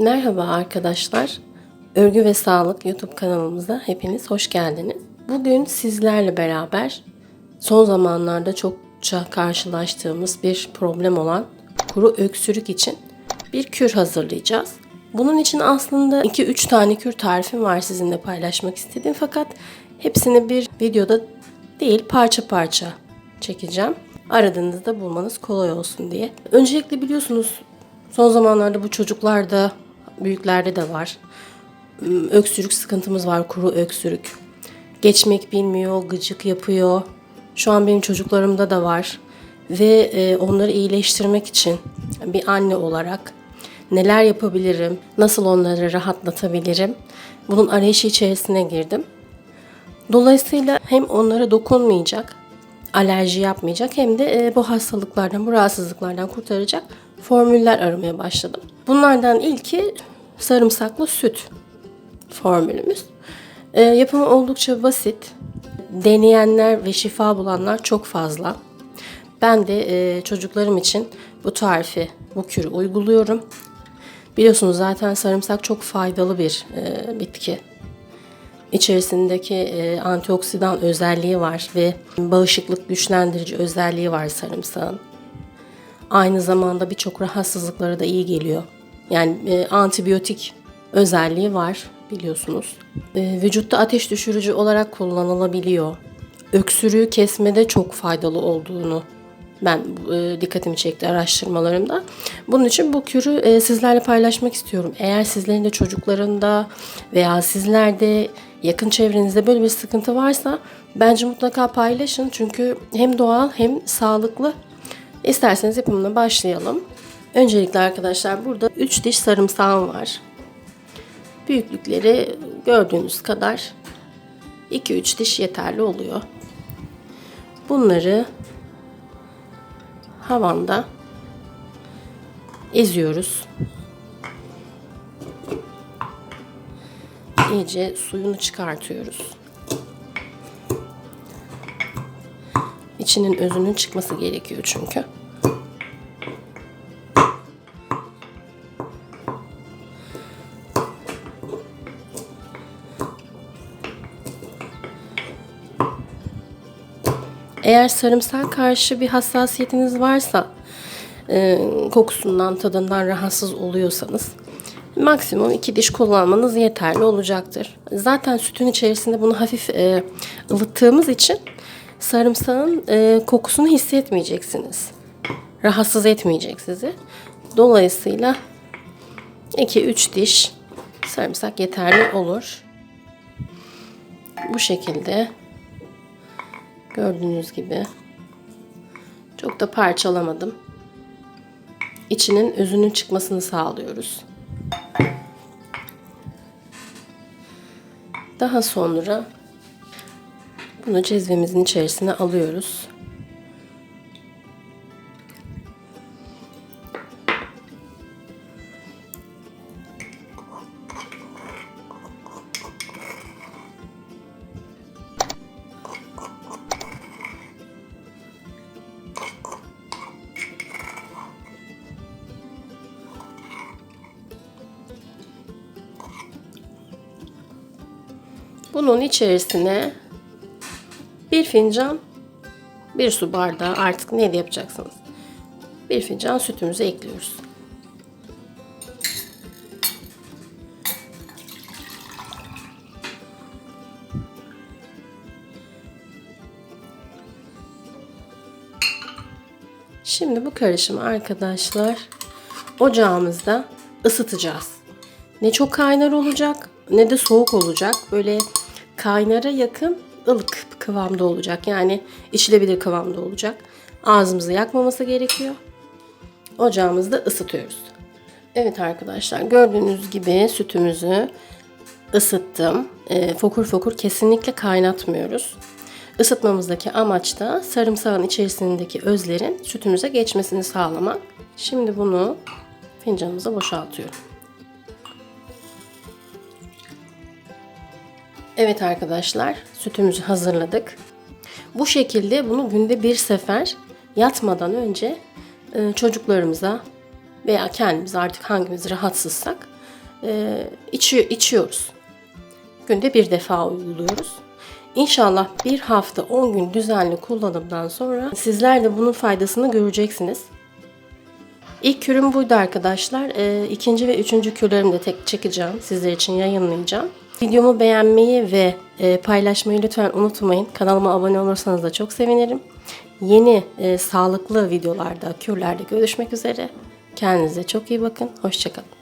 Merhaba arkadaşlar. Örgü ve Sağlık YouTube kanalımıza hepiniz hoş geldiniz. Bugün sizlerle beraber son zamanlarda çokça karşılaştığımız bir problem olan kuru öksürük için bir kür hazırlayacağız. Bunun için aslında 2-3 tane kür tarifim var sizinle paylaşmak istedim fakat hepsini bir videoda değil parça parça çekeceğim. Aradığınızda bulmanız kolay olsun diye. Öncelikle biliyorsunuz son zamanlarda bu çocuklarda, büyüklerde de var. Hmm, Öksürük sıkıntımız var, kuru öksürük. Geçmek bilmiyor, gıcık yapıyor. Şu an benim çocuklarımda da var. Ve e, onları iyileştirmek için bir anne olarak neler yapabilirim, nasıl onları rahatlatabilirim? Bunun arayışı içerisine girdim. Dolayısıyla hem onlara dokunmayacak, alerji yapmayacak hem de e, bu hastalıklardan, bu rahatsızlıklardan kurtaracak formüller aramaya başladım. Bunlardan ilki sarımsaklı süt formülümüz. E, yapımı oldukça basit. Deneyenler ve şifa bulanlar çok fazla. Ben de e, çocuklarım için bu tarifi, bu kürü uyguluyorum. Biliyorsunuz zaten sarımsak çok faydalı bir e, bitki. İçerisindeki e, antioksidan özelliği var ve bağışıklık güçlendirici özelliği var sarımsağın. Aynı zamanda birçok rahatsızlıklara da iyi geliyor. Yani e, antibiyotik özelliği var biliyorsunuz. E, vücutta ateş düşürücü olarak kullanılabiliyor. Öksürüğü kesmede çok faydalı olduğunu ben e, dikkatimi çekti araştırmalarımda. Bunun için bu kürü e, sizlerle paylaşmak istiyorum. Eğer sizlerin de çocuklarında veya sizlerde yakın çevrenizde böyle bir sıkıntı varsa bence mutlaka paylaşın. Çünkü hem doğal hem sağlıklı. İsterseniz yapımına başlayalım. Öncelikle arkadaşlar burada 3 diş sarımsağım var. Büyüklükleri gördüğünüz kadar 2-3 diş yeterli oluyor. Bunları havanda eziyoruz. İyice suyunu çıkartıyoruz. İçinin özünün çıkması gerekiyor çünkü. Eğer sarımsak karşı bir hassasiyetiniz varsa, e, kokusundan, tadından rahatsız oluyorsanız maksimum iki diş kullanmanız yeterli olacaktır. Zaten sütün içerisinde bunu hafif e, ılıttığımız için sarımsağın e, kokusunu hissetmeyeceksiniz. Rahatsız etmeyecek sizi. Dolayısıyla 2-3 diş sarımsak yeterli olur. Bu şekilde Gördüğünüz gibi. Çok da parçalamadım. İçinin özünün çıkmasını sağlıyoruz. Daha sonra bunu cezvemizin içerisine alıyoruz. Bunun içerisine bir fincan, bir su bardağı artık ne yapacaksınız? Bir fincan sütümüzü ekliyoruz. Şimdi bu karışımı arkadaşlar ocağımızda ısıtacağız. Ne çok kaynar olacak ne de soğuk olacak. Böyle kaynara yakın ılık kıvamda olacak. Yani içilebilir kıvamda olacak. Ağzımızı yakmaması gerekiyor. Ocağımızda ısıtıyoruz. Evet arkadaşlar gördüğünüz gibi sütümüzü ısıttım. E, fokur fokur kesinlikle kaynatmıyoruz. Isıtmamızdaki amaç da sarımsağın içerisindeki özlerin sütümüze geçmesini sağlamak. Şimdi bunu fincanımıza boşaltıyorum. Evet arkadaşlar sütümüzü hazırladık. Bu şekilde bunu günde bir sefer yatmadan önce e, çocuklarımıza veya kendimiz artık hangimiz rahatsızsak e, içi- içiyoruz. Günde bir defa uyguluyoruz. İnşallah bir hafta 10 gün düzenli kullanımdan sonra sizler de bunun faydasını göreceksiniz. İlk kürüm buydu arkadaşlar. Ee, ikinci ve üçüncü kürlerimi de tek çekeceğim. Sizler için yayınlayacağım. Videomu beğenmeyi ve e, paylaşmayı lütfen unutmayın. Kanalıma abone olursanız da çok sevinirim. Yeni e, sağlıklı videolarda, kürlerde görüşmek üzere. Kendinize çok iyi bakın. Hoşçakalın.